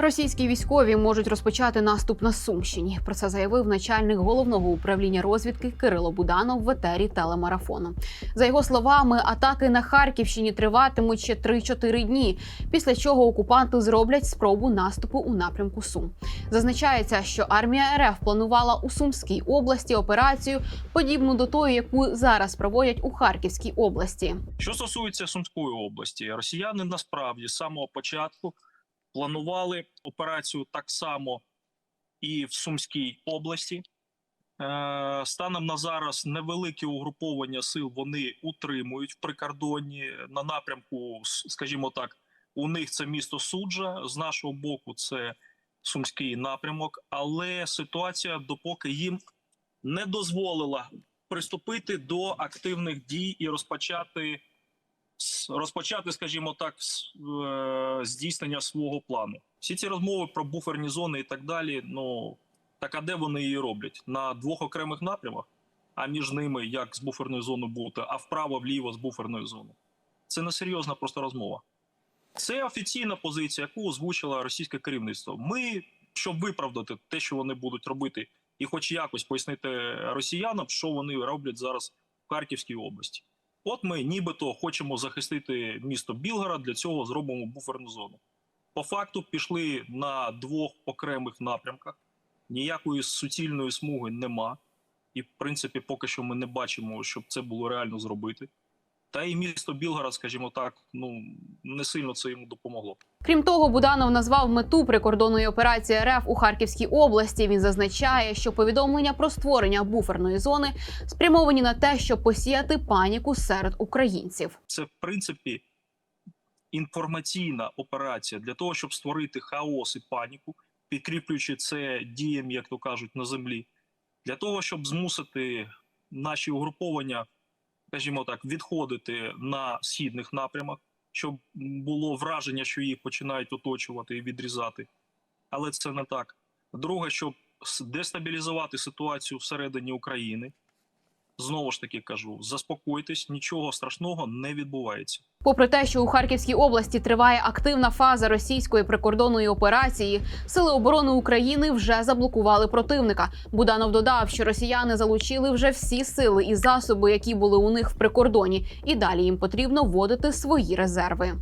Російські військові можуть розпочати наступ на Сумщині. Про це заявив начальник головного управління розвідки Кирило Буданов в етері телемарафону. За його словами, атаки на Харківщині триватимуть ще 3-4 дні, після чого окупанти зроблять спробу наступу у напрямку Сум. Зазначається, що армія РФ планувала у Сумській області операцію, подібну до тої, яку зараз проводять у Харківській області. Що стосується Сумської області, росіяни насправді з самого початку планували операцію так само і в Сумській області. Е, Станом на зараз невелике угруповання сил вони утримують в прикордонні на напрямку, скажімо так, у них це місто Суджа, з нашого боку, це Сумський напрямок. Але ситуація, допоки їм не дозволила приступити до активних дій і розпочати розпочати, скажімо так, е, здійснення свого плану. Всі ці розмови про буферні зони і так далі. Ну так а де вони її роблять? На двох окремих напрямах, а між ними як з буферною зоною бути, а вправо вліво з буферною зоною. Це не серйозна просто розмова. Це офіційна позиція, яку озвучило російське керівництво. Ми, щоб виправдати те, що вони будуть робити, і хоч якось пояснити росіянам, що вони роблять зараз в Харківській області. От ми нібито хочемо захистити місто Білгород, для цього зробимо буферну зону. По факту пішли на двох окремих напрямках. Ніякої суцільної смуги нема. І, в принципі, поки що ми не бачимо, щоб це було реально зробити. Та і місто Білгород, скажімо так, ну не сильно це йому допомогло. Крім того, Буданов назвав мету прикордонної операції РФ у Харківській області. Він зазначає, що повідомлення про створення буферної зони спрямовані на те, щоб посіяти паніку серед українців. це в принципі інформаційна операція для того, щоб створити хаос і паніку, підкріплюючи це діями, як то кажуть, на землі, для того, щоб змусити наші угруповання, скажімо так, відходити на східних напрямах, щоб було враження, що їх починають оточувати і відрізати. Але це не так. Друге, щоб дестабілізувати ситуацію всередині України. Знову ж таки кажу, заспокойтесь, нічого страшного не відбувається. Попри те, що у Харківській області триває активна фаза російської прикордонної операції, сили оборони України вже заблокували противника. Буданов додав, що росіяни залучили вже всі сили і засоби, які були у них в прикордоні, і далі їм потрібно вводити свої резерви.